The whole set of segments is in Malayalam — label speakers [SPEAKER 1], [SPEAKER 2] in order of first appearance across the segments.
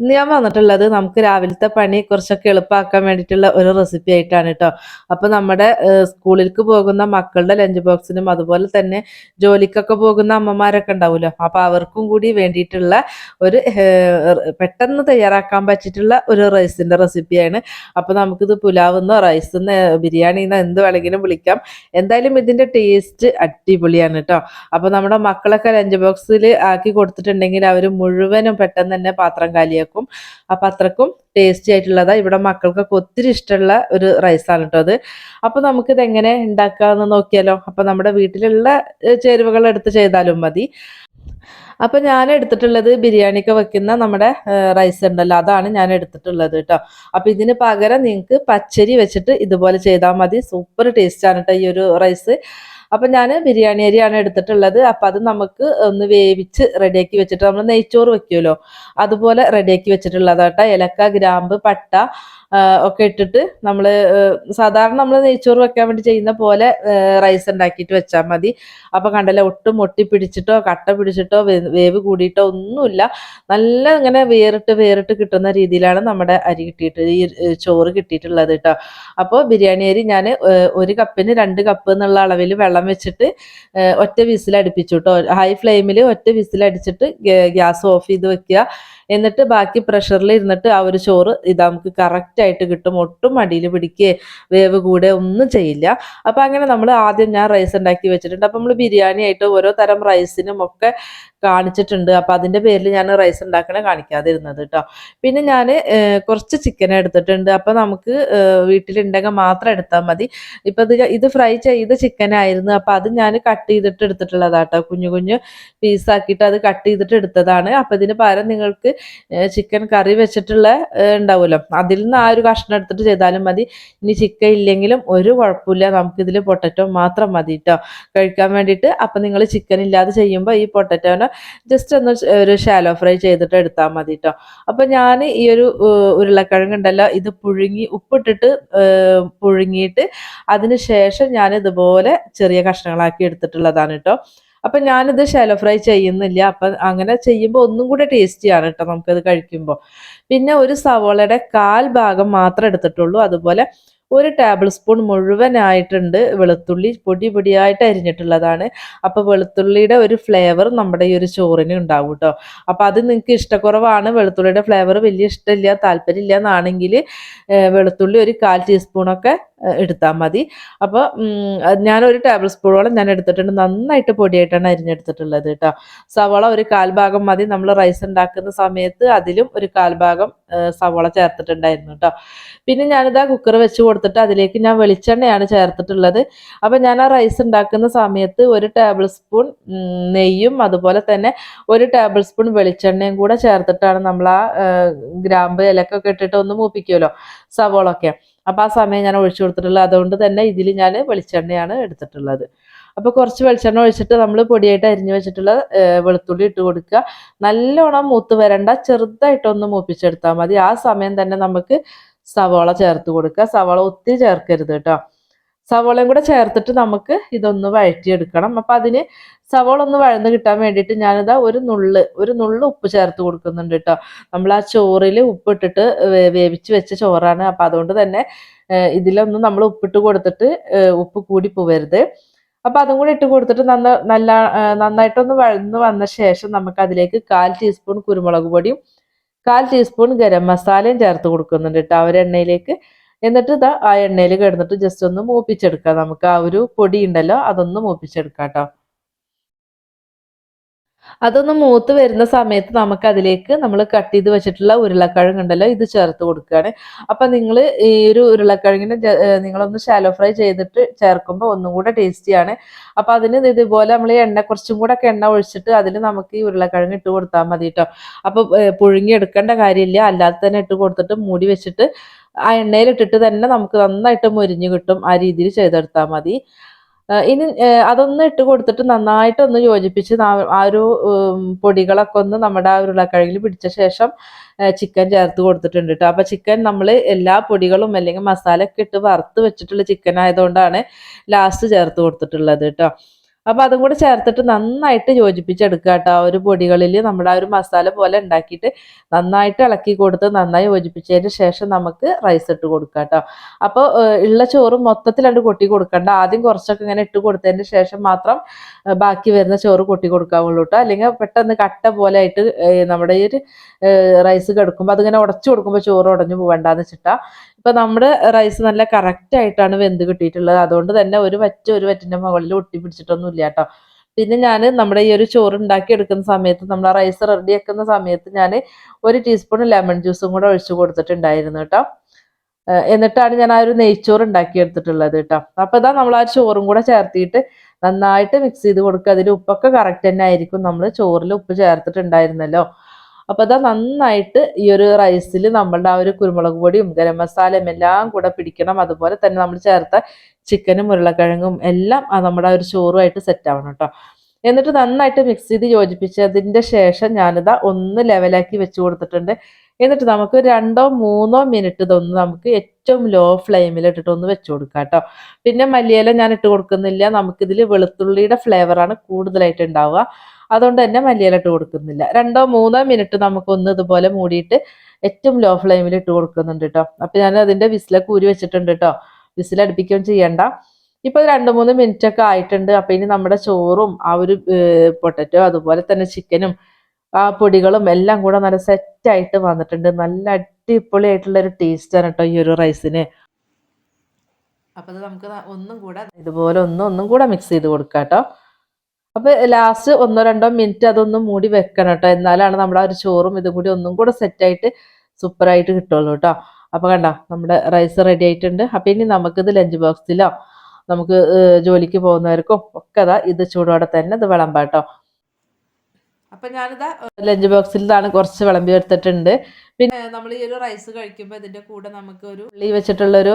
[SPEAKER 1] ഇന്ന് ഞാൻ വന്നിട്ടുള്ളത് നമുക്ക് രാവിലത്തെ പണി കുറച്ചൊക്കെ എളുപ്പമാക്കാൻ വേണ്ടിയിട്ടുള്ള ഒരു റെസിപ്പി ആയിട്ടാണ് കേട്ടോ അപ്പൊ നമ്മുടെ സ്കൂളിലേക്ക് പോകുന്ന മക്കളുടെ ലഞ്ച് ബോക്സിനും അതുപോലെ തന്നെ ജോലിക്കൊക്കെ പോകുന്ന അമ്മമാരൊക്കെ ഉണ്ടാവുമല്ലോ അപ്പൊ അവർക്കും കൂടി വേണ്ടിയിട്ടുള്ള ഒരു പെട്ടെന്ന് തയ്യാറാക്കാൻ പറ്റിയിട്ടുള്ള ഒരു റൈസിന്റെ റെസിപ്പിയാണ് അപ്പൊ നമുക്കിത് പുലാവെന്നോ ബിരിയാണി എന്നോ എന്ത് വേണമെങ്കിലും വിളിക്കാം. എന്തായാലും ഇതിന്റെ ടേസ്റ്റ് അടിപൊളിയാണ് കേട്ടോ അപ്പൊ നമ്മുടെ മക്കളൊക്കെ ലഞ്ച് ബോക്സിൽ ആക്കി കൊടുത്തിട്ടുണ്ടെങ്കിൽ അവർ മുഴുവനും പെട്ടെന്ന് തന്നെ പാത്രം കാലിയാക്കും. അപ്പൊ അത്രക്കും ടേസ്റ്റി ആയിട്ടുള്ളതാണ് ഇവിടെ മക്കൾക്കൊക്കെ ഒത്തിരി ഇഷ്ടമുള്ള ഒരു റൈസാണ് കേട്ടോ അത്. അപ്പം നമുക്കിത് എങ്ങനെ ഉണ്ടാക്കാമെന്ന് നോക്കിയാലോ. അപ്പോൾ നമ്മുടെ വീട്ടിലുള്ള ചേരുവകൾ എടുത്ത് ചെയ്താലും മതി. അപ്പം ഞാൻ എടുത്തിട്ടുള്ളത് ബിരിയാണിക്ക് വെക്കുന്ന നമ്മുടെ റൈസ് ഉണ്ടല്ലോ. അതാണ് ഞാൻ എടുത്തിട്ടുള്ളത് കേട്ടോ അപ്പം ഇതിന് പകരം നിങ്ങൾക്ക് പച്ചരി വെച്ചിട്ട് ഇതുപോലെ ചെയ്താൽ മതി. സൂപ്പർ ടേസ്റ്റാണ് കേട്ടോ ഈ ഒരു റൈസ് അപ്പൊ ഞാൻ ബിരിയാണി അരിയാണ് എടുത്തിട്ടുള്ളത്. അപ്പം അത് നമുക്ക് ഒന്ന് വേവിച്ച് റെഡിയാക്കി വെച്ചിട്ട് നമ്മൾ നെയ്ച്ചോറ് വെക്കുമല്ലോ. അതുപോലെ റെഡിയാക്കി വെച്ചിട്ടുള്ളതാട്ടോ. ഏലക്ക ഗ്രാമ്പ് പട്ട ഒക്കെ ഇട്ടിട്ട് നമ്മൾ സാധാരണ നമ്മൾ നെയ്ച്ചോറ് വെക്കാൻ വേണ്ടി ചെയ്യുന്ന പോലെ റൈസ് ഉണ്ടാക്കിയിട്ട് വെച്ചാൽ മതി. അപ്പൊ കണ്ടല്ലോ ഒട്ടും ഒട്ടി പിടിച്ചിട്ടോ കട്ട പിടിച്ചിട്ടോ വേവ് കൂടിയിട്ടോ ഒന്നുമില്ല. നല്ല ഇങ്ങനെ വേറിട്ട് വേറിട്ട് കിട്ടുന്ന രീതിയിലാണ് നമ്മുടെ അരി കിട്ടിയിട്ട് ഈ ചോറ് കിട്ടിയിട്ടുള്ളത് കേട്ടോ അപ്പോൾ ബിരിയാണി അരി ഞാൻ ഒരു കപ്പിന് രണ്ട് കപ്പ് എന്നുള്ള അളവിൽ വെള്ളം വെച്ചിട്ട് ഒറ്റ വിസിൽ അടുപ്പിച്ചു കേട്ടോ ഹൈ ഫ്ലെയിമിൽ ഒറ്റ വിസിൽ അടിച്ചിട്ട് ഗ്യാസ് ഓഫ് ചെയ്ത് വെക്കുക. എന്നിട്ട് ബാക്കി പ്രഷറിൽ ഇരുന്നിട്ട് ആ ഒരു ചോറ് ഇതാ നമുക്ക് കറക്റ്റ് ആയിട്ട് കിട്ടും. ഒട്ടും അടിയിൽ പിടിക്കുക വേവ് കൂടെ ഒന്നും ചെയ്യില്ല. അപ്പൊ അങ്ങനെ നമ്മൾ ആദ്യം ഞാൻ റൈസ് ഉണ്ടാക്കി വെച്ചിട്ടുണ്ട്. അപ്പൊ നമ്മൾ ബിരിയാണി ആയിട്ട് ഓരോ തരം റൈസിനും ഒക്കെ കാണിച്ചിട്ടുണ്ട്. അപ്പൊ അതിന്റെ പേരിൽ ഞാൻ റൈസ് ഉണ്ടാക്കണ കാണിക്കാതിരുന്നത് കേട്ടോ പിന്നെ ഞാൻ കുറച്ച് ചിക്കൻ എടുത്തിട്ടുണ്ട്. അപ്പൊ നമുക്ക് വീട്ടിലുണ്ടെങ്കിൽ മാത്രം എടുത്താൽ മതി. ഇപ്പൊ ഇത് ഇത് ഫ്രൈ ചെയ്ത ചിക്കൻ ആയിരുന്നു. അപ്പൊ അത് ഞാൻ കട്ട് ചെയ്തിട്ട് എടുത്തിട്ടുള്ളതാട്ടോ കുഞ്ഞു കുഞ്ഞു പീസാക്കിയിട്ട് അത് കട്ട് ചെയ്തിട്ട് എടുത്തതാണ്. അപ്പൊ ഇതിന് പകരം നിങ്ങൾക്ക് ചിക്കൻ കറി വെച്ചിട്ടുള്ള ഉണ്ടാവുമല്ലോ. അതിൽ നിന്ന് ആ ഒരു കഷ്ണം എടുത്തിട്ട് ചെയ്താലും മതി. ഇനി ചിക്കൻ ഇല്ലെങ്കിലും ഒരു കുഴപ്പമില്ല. നമുക്കിതിൽ പൊട്ടറ്റോ മാത്രം മതി കേട്ടോ കഴിക്കാൻ വേണ്ടിയിട്ട്. അപ്പം നിങ്ങൾ ചിക്കൻ ഇല്ലാതെ ചെയ്യുമ്പോൾ ഈ പൊട്ടറ്റോനെ ജസ്റ്റ് ഒന്ന് ഒരു ഷാലോ ഫ്രൈ ചെയ്തിട്ട് എടുത്താൽ മതി കേട്ടോ അപ്പം ഞാൻ ഈ ഒരു ഉരുളക്കിഴങ്ങ് ഉണ്ടല്ലോ ഇത് പുഴുങ്ങി ഉപ്പിട്ടിട്ട് പുഴുങ്ങിയിട്ട് അതിന് ശേഷം ഞാൻ ഇതുപോലെ ചെറിയ കഷ്ണങ്ങളാക്കി എടുത്തിട്ടുള്ളതാണ് കേട്ടോ അപ്പം ഞാനിത് ഷാലോ ഫ്രൈ ചെയ്യുന്നില്ല. അപ്പം അങ്ങനെ ചെയ്യുമ്പോൾ ഒന്നും കൂടെ ടേസ്റ്റിയാണ് കേട്ടോ നമുക്കത് കഴിക്കുമ്പോൾ പിന്നെ ഒരു സവോളയുടെ കാൽ ഭാഗം മാത്രം എടുത്തിട്ടുള്ളൂ. അതുപോലെ ഒരു ടേബിൾ സ്പൂൺ മുഴുവനായിട്ടുണ്ട് വെളുത്തുള്ളി പൊടി പൊടിയായിട്ട് അരിഞ്ഞിട്ടുള്ളതാണ്. അപ്പോൾ വെളുത്തുള്ളിയുടെ ഒരു ഫ്ലേവർ നമ്മുടെ ഈ ഒരു ചോറിന് ഉണ്ടാവും കേട്ടോ അപ്പോൾ അത് നിങ്ങൾക്ക് ഇഷ്ടക്കുറവാണ്. വെളുത്തുള്ളിയുടെ ഫ്ലേവർ വലിയ ഇഷ്ടമില്ല താല്പര്യമില്ല എന്നാണെങ്കിൽ വെളുത്തുള്ളി ഒരു കാൽ ടീസ്പൂണൊക്കെ എടുത്താൽ മതി. അപ്പോൾ ഞാനൊരു ടേബിൾ സ്പൂണോളം ഞാൻ എടുത്തിട്ടുണ്ട്. നന്നായിട്ട് പൊടിയായിട്ടാണ് അരിഞ്ഞെടുത്തിട്ടുള്ളത് കേട്ടോ സവോള ഒരു കാൽഭാഗം മതി. നമ്മൾ റൈസ് ഉണ്ടാക്കുന്ന സമയത്ത് അതിലും ഒരു കാൽഭാഗം സവോള ചേർത്തിട്ടുണ്ടായിരുന്നു കേട്ടോ പിന്നെ ഞാനിതാ കുക്കർ വെച്ച് കൊടുത്തിട്ട് അതിലേക്ക് ഞാൻ വെളിച്ചെണ്ണയാണ് ചേർത്തിട്ടുള്ളത്. അപ്പം ഞാൻ ആ റൈസ് ഉണ്ടാക്കുന്ന സമയത്ത് ഒരു ടേബിൾ സ്പൂൺ നെയ്യും അതുപോലെ തന്നെ ഒരു ടേബിൾ സ്പൂൺ വെളിച്ചെണ്ണയും കൂടെ ചേർത്തിട്ടാണ് നമ്മൾ ആ, ഗ്രാമ്പ് ഇലക്കൊക്കെ ഇട്ടിട്ട് ഒന്ന് മൂപ്പിക്കുമല്ലോ സവോളൊക്കെ. അപ്പം ആ സമയം ഞാൻ ഒഴിച്ചു കൊടുത്തിട്ടുള്ളത്. അതുകൊണ്ട് തന്നെ ഇതിൽ ഞാൻ വെളിച്ചെണ്ണയാണ് എടുത്തിട്ടുള്ളത്. അപ്പോൾ കുറച്ച് വെളിച്ചെണ്ണ ഒഴിച്ചിട്ട് നമ്മൾ പൊടിയായിട്ട് അരിഞ്ഞു വെച്ചിട്ടുള്ള വെളുത്തുള്ളി ഇട്ട് കൊടുക്കുക. നല്ലോണം മൂത്ത് വരണ്ട ചെറുതായിട്ടൊന്ന് മൂപ്പിച്ചെടുത്താൽ മതി. ആ സമയം തന്നെ നമുക്ക് സവാള ചേർത്ത് കൊടുക്കുക. സവാള ഒത്തിരി ചേർക്കരുത് കേട്ടോ. സവാളയും കൂടെ ചേർത്തിട്ട് നമുക്ക് ഇതൊന്ന് വഴറ്റിയെടുക്കണം. അപ്പം അതിന് സവോള ഒന്ന് വഴന്ന് കിട്ടാൻ വേണ്ടിയിട്ട് ഞാനിതാ ഒരു നുള്ള് ഒരു നുള്ള് ഉപ്പ് ചേർത്ത് കൊടുക്കുന്നുണ്ട് കേട്ടോ നമ്മൾ ആ ചോറിൽ ഉപ്പിട്ടിട്ട് വേവിച്ച് വെച്ച ചോറാണ്. അപ്പം അതുകൊണ്ട് തന്നെ ഇതിലൊന്നും നമ്മൾ ഉപ്പിട്ട് കൊടുത്തിട്ട് ഉപ്പ് കൂടി പോവരുത്. അപ്പം അതും കൂടി ഇട്ട് കൊടുത്തിട്ട് നന്ന നല്ല നന്നായിട്ടൊന്ന് വഴന്ന് വന്ന ശേഷം നമുക്ക് അതിലേക്ക് കാൽ ടീസ്പൂൺ കുരുമുളക് പൊടിയും കാൽ ടീസ്പൂൺ ഗരം മസാലയും ചേർത്ത് കൊടുക്കുന്നുണ്ട് കേട്ടോ ആ ഒരു എണ്ണയിലേക്ക്. എന്നിട്ട് ഇതാ ആ എണ്ണയിൽ കിടന്നിട്ട് ജസ്റ്റ് ഒന്ന് മൂപ്പിച്ചെടുക്കുക നമുക്ക് ആ ഒരു പൊടി ഉണ്ടല്ലോ അതൊന്ന് മൂപ്പിച്ചെടുക്കാം കേട്ടോ അതൊന്ന് മൂത്ത് വരുന്ന സമയത്ത് നമുക്ക് അതിലേക്ക് നമ്മൾ കട്ട് ചെയ്ത് വെച്ചിട്ടുള്ള ഉരുളക്കിഴങ്ങ് ഉണ്ടല്ലോ ഇത് ചേർത്ത് കൊടുക്കുകയാണ്. അപ്പം നിങ്ങൾ ഈ ഒരു ഉരുളക്കിഴങ്ങിന് നിങ്ങളൊന്ന് ഷാലോ ഫ്രൈ ചെയ്തിട്ട് ചേർക്കുമ്പോൾ ഒന്നും കൂടെ ടേസ്റ്റിയാണ് അപ്പം അതിന് ഇതുപോലെ നമ്മൾ ഈ എണ്ണ കുറച്ചും കൂടെ ഒക്കെ എണ്ണ ഒഴിച്ചിട്ട് അതിൽ നമുക്ക് ഈ ഉരുളക്കിഴങ്ങ് ഇട്ട് കൊടുത്താൽ മതി കേട്ടോ അപ്പം പുഴുങ്ങി എടുക്കേണ്ട കാര്യമില്ല. അല്ലാതെ തന്നെ ഇട്ട് കൊടുത്തിട്ട് മൂടി വെച്ചിട്ട് ആ എണ്ണയിലിട്ടിട്ട് തന്നെ നമുക്ക് നന്നായിട്ട് മുരിഞ്ഞ് കിട്ടും. ആ രീതിയിൽ ചെയ്തെടുത്താൽ മതി. ഇനി അതൊന്ന് ഇട്ട് കൊടുത്തിട്ട് നന്നായിട്ട് ഒന്ന് യോജിപ്പിച്ച് ആ ഒരു പൊടികളൊക്കെ ഒന്ന് നമ്മുടെ ആ ഉരുളക്കിഴങ്ങിൽ പിടിച്ച ശേഷം ചിക്കൻ ചേർത്ത് കൊടുത്തിട്ടുണ്ട് കേട്ടോ അപ്പോൾ ചിക്കൻ നമ്മൾ എല്ലാ പൊടികളും അല്ലെങ്കിൽ മസാല ഒക്കെ ഇട്ട് വറുത്ത് വെച്ചിട്ടുള്ള ചിക്കൻ ആയതുകൊണ്ടാണ് ലാസ്റ്റ് ചേർത്ത് കൊടുത്തിട്ടുള്ളത് കേട്ടോ അപ്പോൾ അതും കൂടെ ചേർത്തിട്ട് നന്നായിട്ട് യോജിപ്പിച്ചെടുക്കുക കേട്ടോ ആ ഒരു പൊടികളിൽ നമ്മുടെ ആ ഒരു മസാല പോലെ ഉണ്ടാക്കിയിട്ട് നന്നായിട്ട് ഇളക്കി കൊടുത്ത് നന്നായി യോജിപ്പിച്ചതിന് ശേഷം നമുക്ക് റൈസ് ഇട്ട് കൊടുക്കുക കേട്ടോ അപ്പോൾ ഉള്ള ചോറ് മൊത്തത്തിൽ കൊട്ടി കൊടുക്കണ്ട. ആദ്യം കുറച്ചൊക്കെ ഇങ്ങനെ ഇട്ട് കൊടുത്തതിന് ശേഷം മാത്രം ബാക്കി വരുന്ന ചോറ് കൊട്ടി കൊടുക്കാവുള്ളൂ കേട്ടോ അല്ലെങ്കിൽ പെട്ടെന്ന് കട്ട പോലെ ആയിട്ട് നമ്മുടെ ഈ ഒരു റൈസ് കിടക്കുമ്പോൾ അതിങ്ങനെ ഉടച്ചു കൊടുക്കുമ്പോൾ ചോറ് ഉടഞ്ഞു പോകണ്ടെന്ന് വെച്ചിട്ടാ. ഇപ്പൊ നമ്മുടെ റൈസ് നല്ല കറക്റ്റ് ആയിട്ടാണ് വെന്ത് കിട്ടിയിട്ടുള്ളത്. അതുകൊണ്ട് തന്നെ ഒരു വറ്റ ഒരു വറ്റിന്റെ മുകളിൽ ഒട്ടി പിടിച്ചിട്ടൊന്നും ഇല്ല കേട്ടോ. പിന്നെ ഞാൻ നമ്മുടെ ഈ ഒരു ചോറ് ഉണ്ടാക്കി എടുക്കുന്ന സമയത്ത് നമ്മൾ റൈസ് റെഡി ആക്കുന്ന സമയത്ത് ഞാൻ ഒരു ടീസ്പൂൺ ലെമൺ ജ്യൂസും കൂടെ ഒഴിച്ചു കൊടുത്തിട്ടുണ്ടായിരുന്നു കേട്ടോ. എന്നിട്ടാണ് ഞാൻ ആ ഒരു നെയ്ച്ചോറ് ഉണ്ടാക്കി എടുത്തിട്ടുള്ളത് കേട്ടോ. അപ്പൊ ഇതാ നമ്മൾ ആ ചോറും കൂടെ ചേർത്തിട്ട് നന്നായിട്ട് മിക്സ് ചെയ്ത് കൊടുക്കുക. അതിൽ ഉപ്പൊക്കെ കറക്റ്റ് തന്നെ ആയിരിക്കും. നമ്മൾ ചോറിൽ ഉപ്പ് ചേർത്തിട്ടുണ്ടായിരുന്നല്ലോ. അപ്പൊ അതാ നന്നായിട്ട് ഈ ഒരു റൈസിൽ നമ്മളുടെ ആ ഒരു കുരുമുളക് പൊടിയും ഗരം മസാലയും എല്ലാം കൂടെ പിടിക്കണം. അതുപോലെ തന്നെ നമ്മൾ ചേർത്ത ചിക്കനും ഉരുളക്കിഴങ്ങും എല്ലാം ആ നമ്മുടെ ആ ഒരു ചോറുമായിട്ട് സെറ്റ് ആവണം കേട്ടോ എന്നിട്ട് നന്നായിട്ട് മിക്സ് ചെയ്ത് യോജിപ്പിച്ചതിന്റെ ശേഷം ഞാനിതാ ഒന്ന് ലെവലാക്കി വെച്ച് കൊടുത്തിട്ടുണ്ട്. എന്നിട്ട് നമുക്ക് രണ്ടോ മൂന്നോ മിനിറ്റ് ഇതൊന്ന് നമുക്ക് ഏറ്റവും ലോ ഫ്ലെയിമിൽ ഇട്ടിട്ട് ഒന്ന് വെച്ച് കൊടുക്കാം കേട്ടോ പിന്നെ മല്ലിയില ഞാൻ ഇട്ട് കൊടുക്കുന്നില്ല. നമുക്കിതിൽ വെളുത്തുള്ളിയുടെ ഫ്ലേവറാണ് കൂടുതലായിട്ട് ഉണ്ടാവുക അതുകൊണ്ട് തന്നെ മല്ലിയില ഇട്ട് കൊടുക്കുന്നില്ല. രണ്ടോ മൂന്നോ മിനിറ്റ് നമുക്കൊന്ന് ഇതുപോലെ മൂടിയിട്ട് ഏറ്റവും ലോ ഫ്ലെയിമിൽ ഇട്ട് കൊടുക്കുന്നുണ്ട് കേട്ടോ അപ്പൊ ഞാൻ അതിന്റെ വിസിലൊക്കെ ഊരി വെച്ചിട്ടുണ്ട് കേട്ടോ വിസിലടുപ്പിക്കുകയും ചെയ്യണ്ട. ഇപ്പൊ രണ്ട് മൂന്ന് മിനിറ്റ് ഒക്കെ ആയിട്ടുണ്ട്. അപ്പൊ ഇനി നമ്മുടെ ചോറും ആ ഒരു പൊട്ടറ്റോ അതുപോലെ തന്നെ ചിക്കനും ആ പൊടികളും എല്ലാം കൂടെ നല്ല സെറ്റ് ആയിട്ട് വന്നിട്ടുണ്ട്. നല്ല അടിപൊളിയായിട്ടുള്ള ഒരു ടേസ്റ്റാണ് ആണ് കേട്ടോ ഈ ഒരു റൈസിന് അപ്പൊ അത് നമുക്ക് ഒന്നും കൂടെ ഇതുപോലെ ഒന്നും ഒന്നും കൂടെ മിക്സ് ചെയ്ത് കൊടുക്കാം കേട്ടോ അപ്പൊ ലാസ്റ്റ് ഒന്നോ രണ്ടോ മിനിറ്റ് അതൊന്ന് മൂടി വെക്കണം കേട്ടോ. എന്നാലാണ് നമ്മുടെ ആ ഒരു ചോറും ഇതും കൂടി ഒന്നും കൂടെ സെറ്റ് ആയിട്ട് സൂപ്പർ ആയിട്ട് കിട്ടുള്ളൂ കേട്ടോ. അപ്പൊ കണ്ട നമ്മുടെ റൈസ് റെഡി ആയിട്ടുണ്ട്. അപ്പൊ ഇനി നമുക്കിത് ലഞ്ച് ബോക്സിലോ നമുക്ക് ജോലിക്ക് പോകുന്നവർക്കും ഒക്കെ അതാ ഇത് ചൂടോടെ തന്നെ ഇത് വിളമ്പാം കേട്ടോ. അപ്പൊ ഞാനിതാ ലഞ്ച് ബോക്സിൽ ഇതാണ് കുറച്ച് വിളമ്പി എടുത്തിട്ടുണ്ട്. പിന്നെ നമ്മൾ ഈ ഒരു റൈസ് കഴിക്കുമ്പോൾ ഇതിന്റെ കൂടെ നമുക്ക് ഒരു ഉള്ളി വെച്ചിട്ടുള്ള ഒരു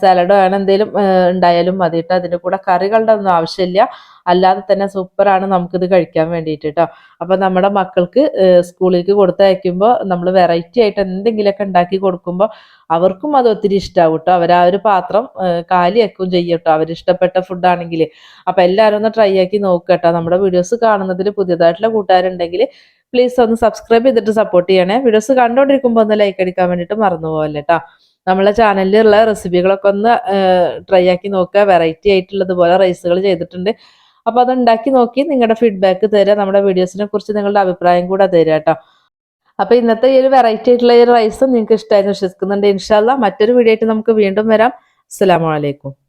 [SPEAKER 1] സാലഡോ ആണ് എന്തെങ്കിലും ഉണ്ടായാലും മതി കേട്ടോ അതിന്റെ കൂടെ കറികളുടെ ഒന്നും ആവശ്യമില്ല. അല്ലാതെ തന്നെ സൂപ്പറാണ് നമുക്കിത് കഴിക്കാൻ വേണ്ടിയിട്ട് കേട്ടോ അപ്പം നമ്മുടെ മക്കൾക്ക് സ്കൂളിലേക്ക് കൊടുത്തയക്കുമ്പോൾ നമ്മൾ വെറൈറ്റി ആയിട്ട് എന്തെങ്കിലുമൊക്കെ ഉണ്ടാക്കി കൊടുക്കുമ്പോൾ അവർക്കും അത് ഒത്തിരി ഇഷ്ടമാവും കേട്ടോ അവർ ആ ഒരു പാത്രം കാലിയാക്കും ചെയ്യും കേട്ടോ അവരിഷ്ടപ്പെട്ട ഫുഡാണെങ്കിൽ അപ്പം എല്ലാവരും ഒന്ന് ട്രൈ ആക്കി നോക്കുക കേട്ടോ നമ്മുടെ വീഡിയോസ് കാണുന്നതിൽ പുതിയതായിട്ടുള്ള കൂട്ടുകാരുണ്ടെങ്കിൽ പ്ലീസ് ഒന്ന് സബ്സ്ക്രൈബ് ചെയ്തിട്ട് സപ്പോർട്ട് ചെയ്യണേ. വീഡിയോസ് കണ്ടുകൊണ്ടിരിക്കുമ്പോൾ ഒന്ന് ലൈക്ക് അടിക്കാൻ വേണ്ടിയിട്ട് മറന്നു പോകല്ലേ കേട്ടോ നമ്മളെ ചാനലിലുള്ള റെസിപ്പികളൊക്കെ ഒന്ന് ട്രൈ ആക്കി നോക്കുക. വെറൈറ്റി ആയിട്ടുള്ളതുപോലെ റൈസുകൾ ചെയ്തിട്ടുണ്ട്. അപ്പോൾ അത് ഉണ്ടാക്കി നോക്കി നിങ്ങളുടെ ഫീഡ്ബാക്ക് തരിക. നമ്മുടെ വീഡിയോസിനെ കുറിച്ച് നിങ്ങളുടെ അഭിപ്രായം കൂടെ തരിക കേട്ടോ അപ്പൊ ഇന്നത്തെ ഈ ഒരു വെറൈറ്റി ആയിട്ടുള്ള ഈ റൈസും നിങ്ങൾക്ക് ഇഷ്ടമായിരുന്നു വിശ്വസിക്കുന്നുണ്ട്. ഇൻഷാല്ല മറ്റൊരു വീഡിയോ ആയിട്ട് നമുക്ക് വീണ്ടും വരാം. അസ്സലാമു അലൈക്കും.